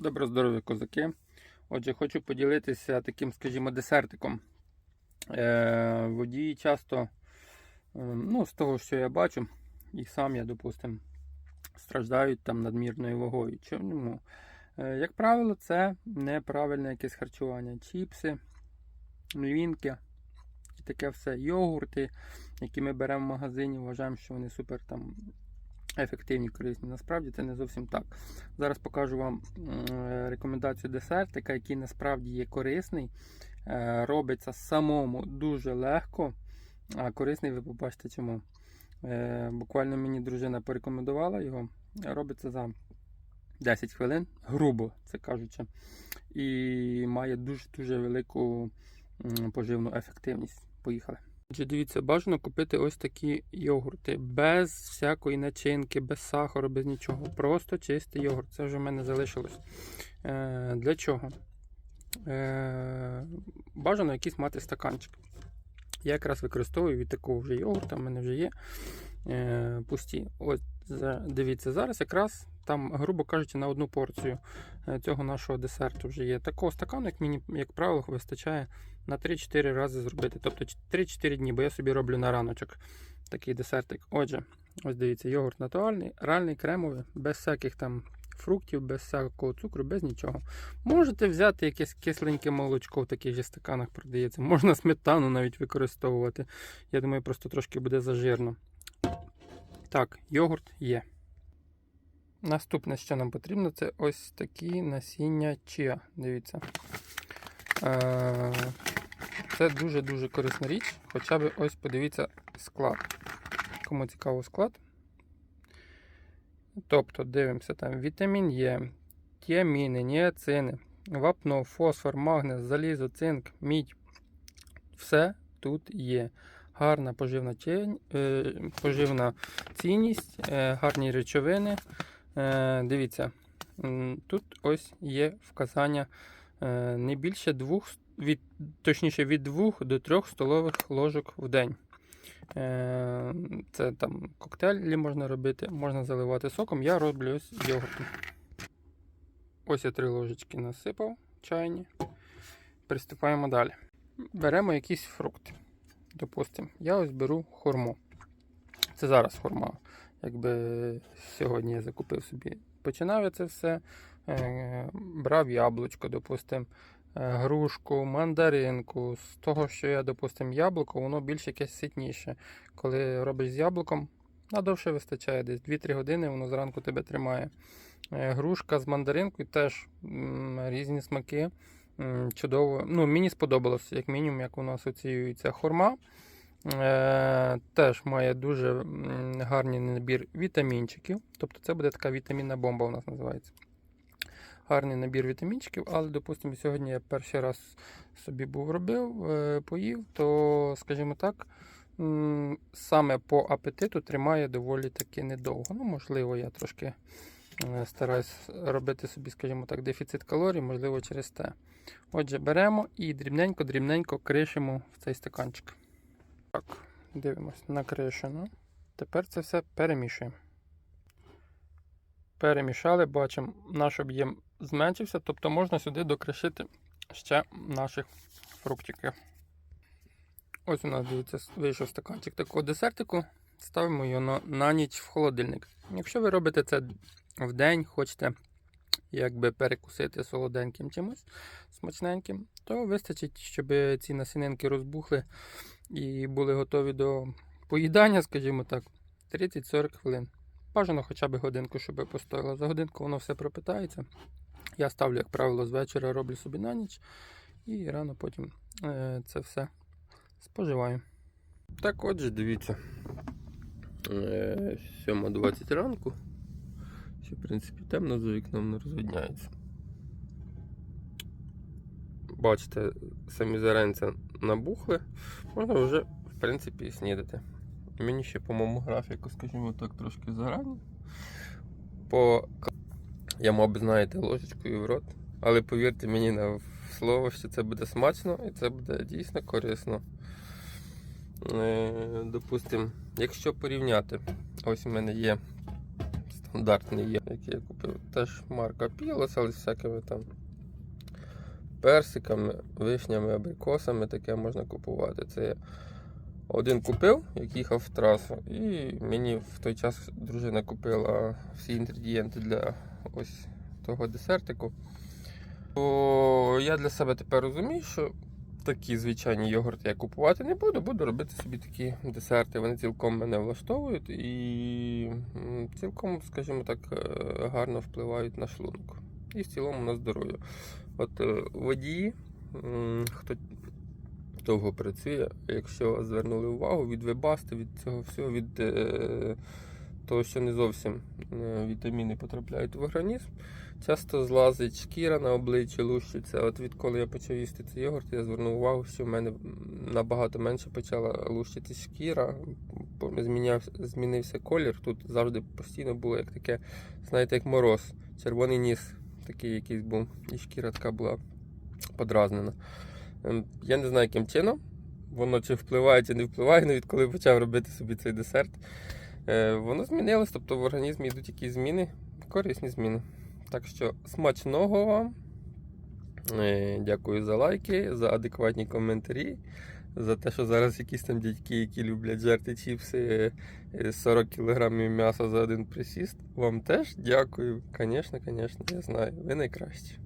Добро здоров'я, козаки. Отже, хочу поділитися таким, скажімо, десертиком. Е, водії часто, е, ну, з того, що я бачу, і сам я, допустимо, страждають там надмірною вагою. Чому? Е, як правило, це неправильне якесь харчування. Чіпси, млінки і таке все. Йогурти, які ми беремо в магазині, вважаємо, що вони супер там ефективні, корисні. Насправді це не зовсім так. Зараз покажу вам рекомендацію десертика, який насправді є корисний. Е, Робиться самому дуже легко, а корисний ви побачите чому. Е, Буквально мені дружина порекомендувала його. Робиться за 10 хвилин, грубо це кажучи, і має дуже-дуже велику поживну ефективність. Поїхали. Отже, дивіться, бажано купити ось такі йогурти без всякої начинки, без сахару, без нічого. Просто чистий йогурт. Це вже в мене залишилось. Е, для чого? Е, бажано якийсь мати стаканчик. Я якраз використовую від такого вже йогурта, в мене вже є е, пусті. Ось, дивіться, зараз якраз там, грубо кажучи, на одну порцію е, цього нашого десерту вже є. Такого стакану, як мені, як правило, вистачає на 3-4 рази зробити. Тобто 3-4 дні, бо я собі роблю на раночок такий десертик. Отже, ось дивіться, йогурт натуральний, реальний кремовий, без всяких там фруктів, без всякого цукру, без нічого. Можете взяти якесь кисленьке молочко в таких же стаканах продається. Можна сметану навіть використовувати. Я думаю, просто трошки буде зажирно. Так, йогурт є. Наступне, що нам потрібно, це ось такі насіння чия. Дивіться. Е, Це дуже-дуже корисна річ. Хоча б ось подивіться склад. Кому цікаво склад. Тобто дивимося там вітамін Е, тіаміни, ніацини, вапно, фосфор, магнез, залізо, цинк, мідь. Все тут є. Гарна поживна, чень- е, поживна цінність, е, гарні речовини. Е, Дивіться, тут ось є вказання не більше двох, від, точніше від 2 до 3 столових ложок в день. Це там коктейлі можна робити, можна заливати соком. Я роблю ось йогуртом. Ось я три ложечки насипав чайні. Приступаємо далі. Беремо якийсь фрукт. Допустимо, я ось беру хурму. Це зараз хурма. Якби сьогодні я закупив собі. Починав я це все. Е, брав яблучко, допустимо, е, грушку, мандаринку. З того, що я, допустимо, яблуко, воно більш якесь ситніше. Коли робиш з яблуком, надовше вистачає десь 2-3 години, воно зранку тебе тримає. Е, Грушка з мандаринкою теж різні смаки. Чудово. Ну, мені сподобалось, як мінімум, як воно асоціюється. Хурма е, теж має дуже гарний набір вітамінчиків. Тобто це буде така вітамінна бомба у нас називається. Гарний набір вітамінчиків, але, допустимо, сьогодні я перший раз собі був робив, е, поїв, то, скажімо так, саме по апетиту тримає доволі таки недовго. Ну, можливо, я трошки стараюсь робити собі, скажімо так, дефіцит калорій, можливо, через те. Отже, беремо і дрібненько-дрібненько кришимо в цей стаканчик. Так, дивимось, накришено. Тепер це все перемішуємо. Перемішали, бачимо, наш об'єм зменшився, тобто можна сюди докришити ще наших фруктиків. Ось у нас дивіться, вийшов стаканчик такого десертику. Ставимо його на ніч в холодильник. Якщо ви робите це в день, хочете якби перекусити солоденьким чимось смачненьким, то вистачить, щоб ці насінинки розбухли і були готові до поїдання, скажімо так, 30-40 хвилин. Бажано хоча б годинку, щоб постояло. За годинку воно все пропитається. Я ставлю, як правило, з вечора роблю собі на ніч і рано потім е, це все споживаю. Так, отже, дивіться. Е, 7.20 ранку. В принципі, темно за вікном не розвидняється. Бачите, самі зеренця набухли. Можна вже, в принципі, і снідати. Мені ще по моєму графіку, скажімо так, трошки зарані. По... Я, мабуть, знаєте, ложечкою в рот. Але повірте мені на слово, що це буде смачно і це буде дійсно корисно. Е, допустим, якщо порівняти, ось у мене є стандартний є, який я купив. Теж марка Пілос, але з всякими там персиками, вишнями, абрикосами таке можна купувати. Це я один купив, як їхав в трасу, і мені в той час дружина купила всі інгредієнти для ось того десертику. То я для себе тепер розумію, що такі звичайні йогурти я купувати не буду, буду робити собі такі десерти. Вони цілком мене влаштовують і цілком, скажімо так, е, гарно впливають на шлунок. І в цілому на здоров'я. От е, водії, хто довго працює, якщо звернули увагу від вебасти, від цього всього, від е, того, що не зовсім е, вітаміни потрапляють в організм, часто злазить шкіра на обличчі, лущиться. От відколи я почав їсти цей йогурт, я звернув увагу, що в мене набагато менше почала лущитись шкіра, бо змінявся, змінився колір. Тут завжди постійно було як таке, знаєте, як мороз, червоний ніс такий якийсь був, і шкіра така була подразнена. Ем, Я не знаю, яким чином. Воно чи впливає, чи не впливає, але відколи почав робити собі цей десерт. Е, Воно змінилось, тобто в організмі йдуть якісь зміни, корисні зміни. Так що смачного вам. Е, Дякую за лайки, за адекватні коментарі, за те, що зараз якісь там дядьки, які люблять жерти чіпси е, 40 кг м'яса за один присіст. Вам теж дякую. Звісно, звісно, я знаю. Ви найкращі.